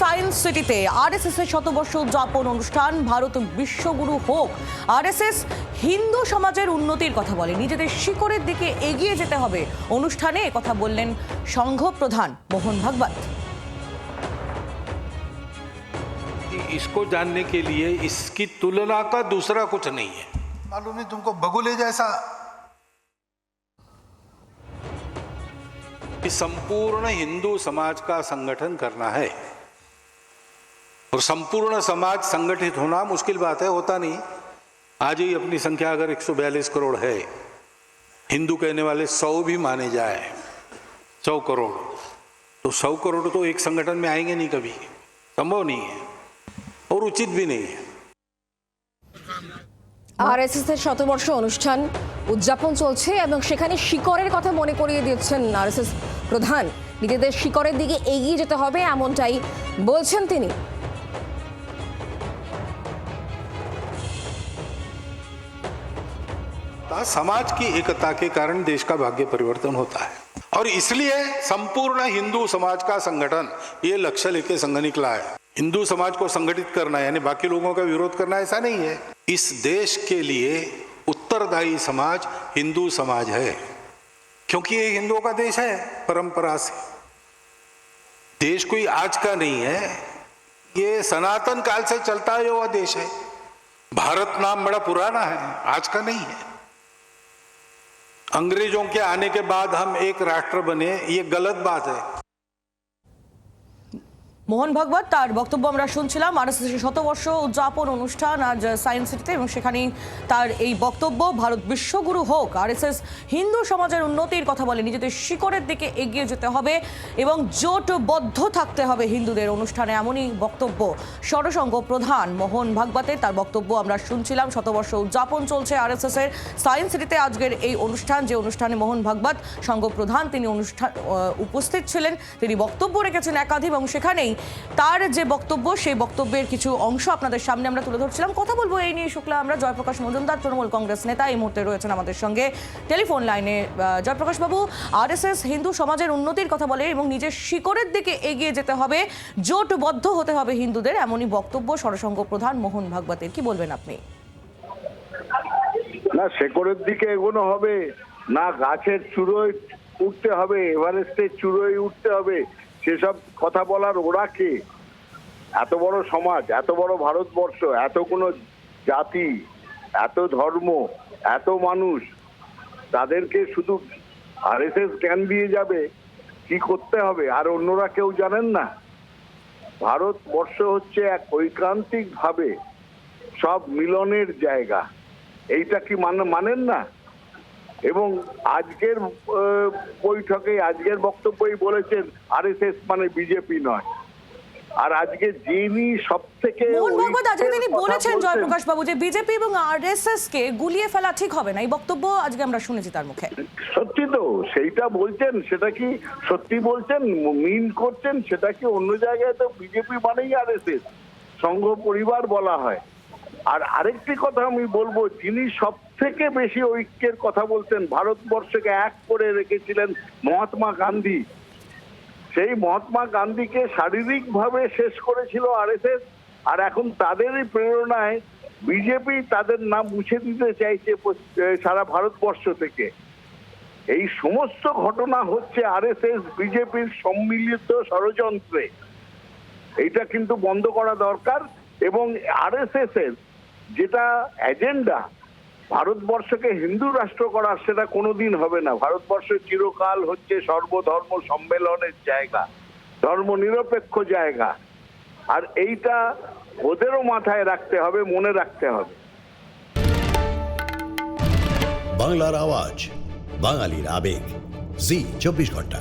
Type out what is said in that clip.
Science সিটিতে RSS এর শতবর্ষ উদযাপন অনুষ্ঠান ভারত বিশ্বগুরু হোক আরএসএস হিন্দু সমাজের উন্নতির কথা বলে নিজেদের শিকড়ের দিকে এগিয়ে যেতে হবে অনুষ্ঠানে কথা বললেন সংঘ প্রধান মোহন ভাগবত कि इसको जानने के लिए इसकी तुलना का दूसरा कुछ नहीं है मालूम नहीं तुमको बगुले जैसा कि संपूर्ण हिंदू समाज का संगठन करना है और संपूर्ण समाज संगठित होना मुश्किल बात है होता नहीं आज ही अपनी संख्या अगर 142 करोड़ है हिंदू कहने वाले 100 भी माने जाए 100 करोड़ तो 100 करोड़ तो एक संगठन में आएंगे नहीं कभी संभव नहीं है और उचित भी नहीं है আরএসএস এর শতবর্ষ অনুষ্ঠান উদযাপন চলছে এবং সেখানে শিকড়ের কথা মনে করিয়ে দিচ্ছেন আরএসএস প্রধান নিজেদের শিকড়ের দিকে এগিয়ে যেতে হবে এমনটাই বলছেন তিনি था, समाज की एकता के कारण देश का भाग्य परिवर्तन होता है। और इसलिए संपूर्ण हिंदू समाज का संगठन ये लक्ष्य लेके संघ निकला है। हिंदू समाज को संगठित करना यानी बाकी लोगों का विरोध करना ऐसा नहीं है। इस देश के लिए उत्तरदायी समाज हिंदू समाज है। क्योंकि ये हिंदुओं का देश है परंपरा से। देश कोई आज का नहीं है ये सनातन काल से चलता हुआ देश है। भारत नाम बड़ा पुराना है आज का नहीं है। अंग्रेज़ों के आने के बाद हम एक राष्ट्र बने ये गलत बात है। মোহন ভাগবত, তার বক্তব্য আমরা শুনছিলাম। আরএসএস এর শতবর্ষ উদযাপন অনুষ্ঠান আজ সায়েন্স সিটিতে এবং সেখানেই তার এই বক্তব্য, ভারত বিশ্বগুরু হোক। আরএসএস হিন্দু সমাজের উন্নতির কথা বলে, নিজেদের শিকড়ের দিকে এগিয়ে যেতে হবে এবং জোটবদ্ধ থাকতে হবে হিন্দুদের অনুষ্ঠানে, এমনই বক্তব্য সরসংঘ প্রধান মোহন ভাগবতের। তার বক্তব্য আমরা শুনছিলাম, শতবর্ষ উদযাপন চলছে আরএসএস এর সায়েন্স সিটিতে আজকের এই অনুষ্ঠান। যে অনুষ্ঠানে মোহন ভাগবত সংঘ প্রধান তিনি অনুষ্ঠান উপস্থিত ছিলেন। তিনি বক্তব্য রেখেছেন একাধিক এবং সেখানেই তার যে বক্তব্য, সেই বক্তব্যের কিছু অংশ আপনাদের সামনে আমরা তুলে ধরছিলাম। কথা বলব এই নিয়ে, শুক্লা। আমরা জয়প্রকাশ মজুমদার, তৃণমূল কংগ্রেস নেতা এই মুহূর্তে রয়েছেন আমাদের সঙ্গে। টেলিফোন লাইনে জয়প্রকাশ বাবু, আরএসএস হিন্দু সমাজের উন্নতির কথা বলে এবং নিজের শিকড়ের দিকে এগিয়ে যেতে হবে, জোটবদ্ধ হতে হবে হিন্দুদের, এমনই বক্তব্য সরসংঘ প্রধান মোহন ভাগবতের। কি বলবেন আপনি? না, শেকড়ের দিকে এগোনো হবে, না গাছের চূড়োয় উঠতে হবে, এভারেস্টের চূড়োয় উঠতে হবে। সেসব কথা বলার ওরা কে? এত বড় সমাজ, এত বড় ভারতবর্ষ, এত কোনো জাতি, এত ধর্ম, এত মানুষ, তাদেরকে শুধু আর এস এস জ্ঞান দিয়ে যাবে, কি করতে হবে? আর অন্যরা কেউ জানেন না? ভারতবর্ষ হচ্ছে এক ঐকান্তিক ভাবে সব মিলনের জায়গা। এইটা কি মান- মানেন না? এবং আজকের বৈঠকে আজকের বক্তব্যই বলেছেন আরএসএস মানে বিজেপি নয়। আর আজকে যিনি সব থেকে আজকে তিনি বলেছেন জয়প্রকাশ বাবু যে বিজেপি এবং আরএসএস কে গুলিয়ে ফেলা ঠিক হবে না। এই বক্তব্য আজকে আমরা শুনেছি তার মুখে। সত্যি তো সেইটা বলছেন সেটা কি সত্যি বলছেন মিন করছেন সেটা কি অন্য জায়গায় তো বিজেপি মানেই আরএসএস? সংঘ পরিবার বলা হয়। আর আরেকটি কথা আমি বলব, যিনি সব থেকে বেশি ঐক্যের কথা বলতেন, ভারতবর্ষকে এক করে রেখেছিলেন মহাত্মা গান্ধী। সেই মহাত্মা গান্ধীকে শারীরিকভাবে শেষ করেছিল আরএসএস, আর এখন তাদেরই প্রেরণায় বিজেপি তাদের নাম মুছে দিতে চাইছে সারা ভারতবর্ষ থেকে। এই সমস্ত ঘটনা হচ্ছে আরএসএস, বিজেপির সম্মিলিত ষড়যন্ত্রে। এইটা কিন্তু বন্ধ করা দরকার এবং আরএসএস এর যেটা এজেন্ডা ভারতবর্ষকে হিন্দু রাষ্ট্র করার সেটা কোনোদিন হবে না। ভারতবর্ষ চিরকাল হচ্ছে সর্বধর্ম সম্মেলনের জায়গা ধর্ম নিরপেক্ষ জায়গা। আর এইটা ওদেরও মাথায় রাখতে হবে, মনে রাখতে হবে। বাংলার আওয়াজ, বাঙালির আবেগ। জি, চব্বিশ ঘণ্টা।